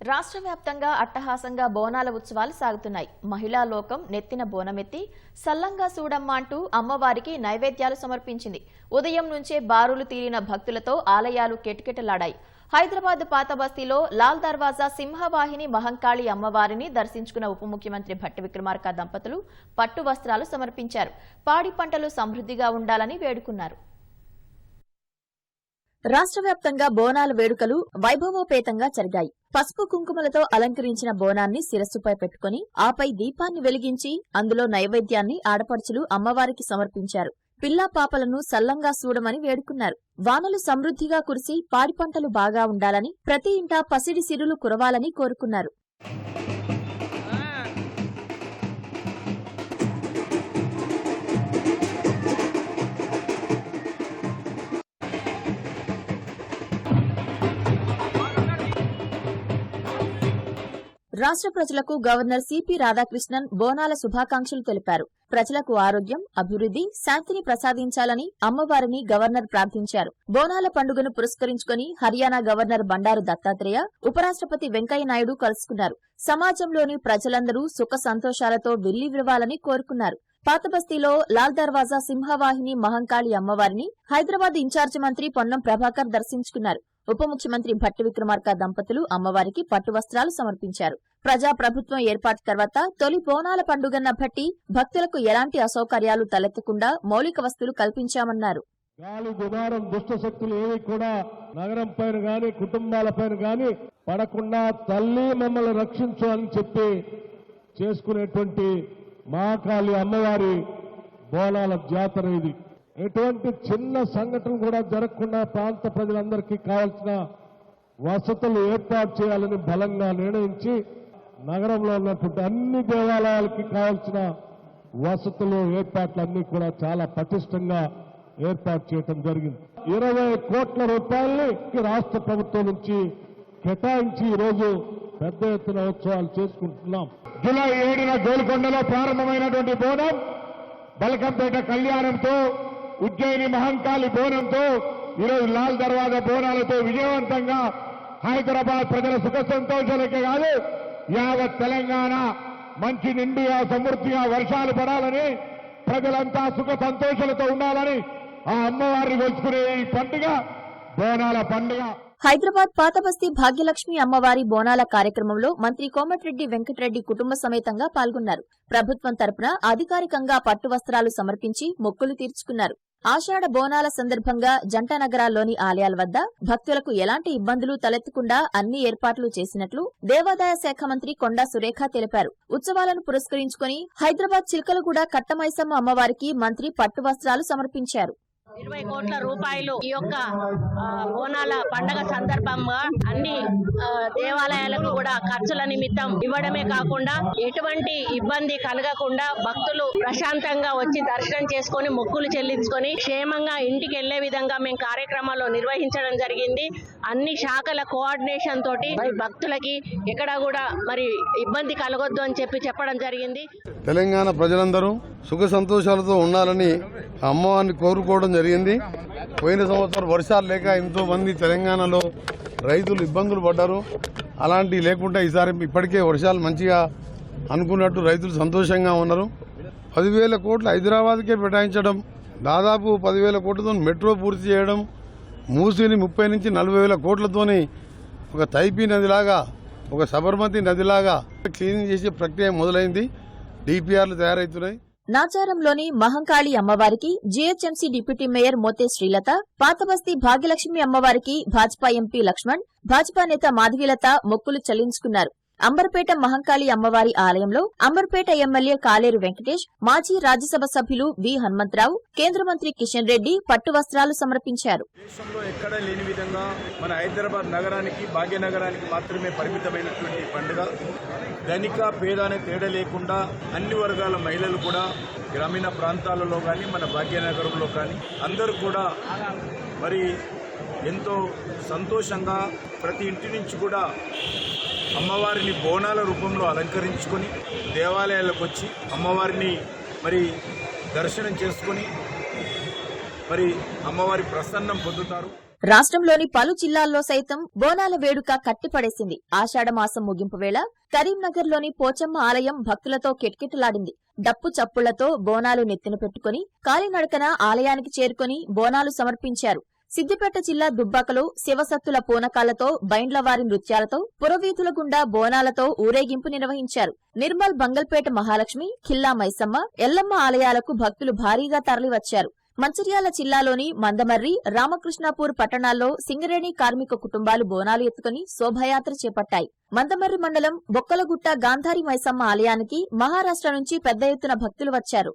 రాష్ట్ర వ్యాప్తంగా అట్టహాసంగా బోనాల ఉత్సవాలు సాగుతున్నాయి. మహిళా లోకం నెత్తిన బోనమెత్తి సల్లంగా సూడమ్మ అంటూ అమ్మవారికి నైవేద్యాలు సమర్పించింది. ఉదయం నుంచే బారులు తీరిన భక్తులతో ఆలయాలు కెటకెటలాడాయి. హైదరాబాద్ పాత బస్తీలో లాల్ దర్వాజా సింహవాహిని మహంకాళి అమ్మవారిని దర్శించుకున్న ఉప ముఖ్యమంత్రి భట్టి విక్రమార్క దంపతులు పట్టు వస్త్రాలు సమర్పించారు. పాడి పంటలు సమృద్ధిగా ఉండాలని వేడుకున్నారు. రాష్ట్ర వ్యాప్తంగా బోనాల వేడుకలు వైభవోపేతంగా జరిగాయి. పసుపు కుంకుమలతో అలంకరించిన బోనాన్ని శిరస్సుపై పెట్టుకుని ఆపై దీపాన్ని వెలిగించి అందులో నైవేద్యాన్ని ఆడపడుచులు అమ్మవారికి సమర్పించారు. పిల్లా పాపలను సల్లంగా చూడమని వేడుకున్నారు. వానలు సమృద్ధిగా కురిసి పాడి పంటలు బాగా ఉండాలని ప్రతి ఇంటా పసిడి సిరులు కురవాలని కోరుకున్నారు. రాష్ట్ర ప్రజలకు గవర్నర్ సిపి రాధాకృష్ణన్ బోనాల శుభాకాంక్షలు తెలిపారు. ప్రజలకు ఆరోగ్యం అభివృద్ధి శాంతిని ప్రసాదించాలని అమ్మవారిని గవర్నర్ ప్రార్థించారు. బోనాల పండుగను పురస్కరించుకుని హర్యానా గవర్నర్ బండారు దత్తాత్రేయ ఉపరాష్ట్రపతి వెంకయ్యనాయుడు కలుసుకున్నారు. సమాజంలోని ప్రజలందరూ సుఖ సంతోషాలతో విర్లివిరవాలని కోరుకున్నారు. పాతబస్తీలో లాల్ దర్వాజా సింహవాహిని మహంకాళి అమ్మవారిని హైదరాబాద్ ఇన్ఛార్జి మంత్రి పొన్నం ప్రభాకర్ దర్శించుకున్నారు. ఉప ముఖ్యమంత్రి భట్టి విక్రమార్క దంపతులు అమ్మవారికి పట్టు వస్త్రాలు సమర్పించారు. ప్రజా ప్రభుత్వం ఏర్పాటు తర్వాత తొలి బోనాల పండుగన్న భట్టి భక్తులకు ఎలాంటి అసౌకర్యాలు తలెత్తకుండా మౌలిక వస్తువులు కల్పించామన్నారు. గాలి దుమారం దుష్ట శక్తులు ఏవి కూడా నగరం పైన గాని కుటుంబాల పైన గాని పడకుండా తల్లి మమ్మల్ని రక్షించు అని చెప్పి చేసుకునేటువంటి మహాకాళి అమ్మవారి బోనాల జాతర ఇది. ఎటువంటి చిన్న సంఘటన కూడా జరగకుండా ప్రాంత ప్రజలందరికీ కావాల్సిన వసతులు ఏర్పాటు చేయాలని బలంగా నిర్ణయించి నగరంలో ఉన్నటువంటి అన్ని దేవాలయాలకి కావాల్సిన వసతులు ఏర్పాట్లన్నీ కూడా చాలా పటిష్టంగా ఏర్పాటు చేయటం జరిగింది. ఇరవై కోట్ల రూపాయల్ని రాష్ట్ర ప్రభుత్వం నుంచి కేటాయించి ఈరోజు పెద్ద ఎత్తున ఉత్సవాలు చేసుకుంటున్నాం. జూలై ఏడున గోల్కొండలో ప్రారంభమైనటువంటి బోనం బలకంపేట కళ్యాణంతో ఉజ్జయిని మహంకాళి బోనంతో ఈరోజు లాల్ దర్వాజా బోనాలతో విజయవంతంగా హైదరాబాద్ ప్రజల సుఖ సంతోషాలకే కాదు యావత్ తెలంగాణ మంచి నిండుగా సమృద్ధిగా వర్షాలు పడాలని ప్రజలంతా సుఖ సంతోషాలతో ఉండాలని ఆ అమ్మవారిని కొలుచుకునే ఈ పండుగ బోనాల పండుగ. హైదరాబాద్ పాతబస్తీ భాగ్యలక్ష్మి అమ్మవారి బోనాల కార్యక్రమంలో మంత్రి కోమటిరెడ్డి వెంకటరెడ్డి కుటుంబ సమేతంగా పాల్గొన్నారు. ప్రభుత్వం తరపున అధికారికంగా పట్టు వస్త్రాలు సమర్పించి మొక్కులు తీర్చుకున్నారు. ఆషాఢ బోనాల సందర్భంగా జంట నగరాల్లోని ఆలయాల వద్ద భక్తులకు ఎలాంటి ఇబ్బందులు తలెత్తకుండా అన్ని ఏర్పాట్లు చేసినట్లు దేవాదాయ శాఖ మంత్రి కొండా సురేఖ తెలిపారు. ఉత్సవాలను పురస్కరించుకుని హైదరాబాద్ చిలకలగూడ కట్టమైసమ్మ అమ్మవారికి మంత్రి పట్టు వస్త్రాలు సమర్పించారు. ఇరవై కోట్ల రూపాయలు ఈ యొక్క బోనాల పండగ సందర్భంగా అన్ని దేవాలయాలకు కూడా ఖర్చుల నిమిత్తం ఇవ్వడమే కాకుండా ఎటువంటి ఇబ్బంది కలగకుండా భక్తులు ప్రశాంతంగా వచ్చి దర్శనం చేసుకొని మొక్కులు చెల్లించుకొని క్షేమంగా ఇంటికి వెళ్ళే విధంగా మేము కార్యక్రమాలు నిర్వహించడం జరిగింది. అన్ని శాఖల కోఆర్డినేషన్ తోటి మరి భక్తులకి ఎక్కడ కూడా మరి ఇబ్బంది కలగొద్దు అని చెప్పి చెప్పడం జరిగింది. తెలంగాణ ప్రజలందరూ సుఖ సంతోషాలతో ఉండాలని అమ్మవారిని కోరుకోవడం జరిగింది. పోయిన సంవత్సరం వర్షాలు లేక ఎంతో మంది తెలంగాణలో రైతులు ఇబ్బందులు పడ్డారు. అలాంటివి లేకుండా ఈసారి ఇప్పటికే వర్షాలు మంచిగా అనుకున్నట్టు రైతులు సంతోషంగా ఉన్నారు. పదివేల కోట్లు హైదరాబాద్కే కేటాయించడం దాదాపు పదివేల కోట్లతో మెట్రో పూర్తి చేయడం మూసిని ముప్పై నుంచి నలభై వేల కోట్లతోని ఒక తైపీ నదిలాగా ఒక సబర్మతి నదిలాగా క్లీనింగ్ చేసే ప్రక్రియ మొదలైంది. డిపిఆర్లు తయారవుతున్నాయి నాచారంలోని మహంకాళి అమ్మవారికి GHMC deputy mayor Mothe Srilatha Pathabasti Bhagyalakshmi అమ్మవారికి భాజపా ఎంపీ లక్ష్మణ్ భాజపా నేత మాధవీలత మొక్కులు చెల్లించుకున్నారు. అంబర్పేట మహంకాళి అమ్మవారి ఆలయంలో అంబర్పేట ఎమ్మెల్యే కాలేరు వెంకటేష్ మాజీ రాజ్యసభ సభ్యులు వి హనుమంతరావు కేంద్ర మంత్రి కిషన్ రెడ్డి పట్టు వస్త్రాలు సమర్పించారు. దేశంలో ఎక్కడా లేని విధంగా మన హైదరాబాద్ నగరానికి భాగ్యనగరానికి మాత్రమే పరిమితమైనటువంటి పండుగ. ధనిక పేద అనే తేడా లేకుండా అన్ని వర్గాల మహిళలు కూడా గ్రామీణ ప్రాంతాలలో కానీ మన భాగ్యనగరంలో కానీ అందరూ కూడా మరి ఎంతో సంతోషంగా ప్రతి ఇంటి నుంచి కూడా అమ్మవారిని బోనాల రూపంలో అలంకరించుకొని దేవాలయాలకు వచ్చి అమ్మవారిని మరి దర్శనం చేసుకొని మరి అమ్మవారి ప్రసన్నం పొందుతారు. రాష్ట్రంలోని పలు జిల్లాల్లో సైతం బోనాల వేడుక కట్టిపడేసింది. ఆషాఢమాసం ముగింపు వేళ కరీంనగర్లోని పోచమ్మ ఆలయం భక్తులతో కిటకిటలాడింది. డప్పు చప్పుళ్ళతో బోనాలు నెత్తిన పెట్టుకుని కాలినడకన ఆలయానికి చేరుకుని బోనాలు సమర్పించారు. సిద్దిపేట జిల్లా దుబ్బాకలో శివసత్తుల పూనకాలతో బైండ్లవారి నృత్యాలతో పురవీధుల గుండా బోనాలతో ఊరేగింపు నిర్వహించారు. నిర్మల్ బంగల్పేట మహాలక్ష్మి ఖిల్లా మైసమ్మ ఎల్లమ్మ ఆలయాలకు భక్తులు భారీగా తరలివచ్చారు. మంచిర్యాల జిల్లాలోని మందమర్రి రామకృష్ణాపూర్ పట్టణాల్లో సింగరేణి కార్మిక కుటుంబాలు బోనాలు ఎత్తుకుని శోభయాత్ర చేపట్టాయి. మందమర్రి మండలం బొక్కలగుట్ట గాంధారి మైసమ్మ ఆలయానికి మహారాష్ట్ర నుంచి పెద్ద ఎత్తున భక్తులు వచ్చారు.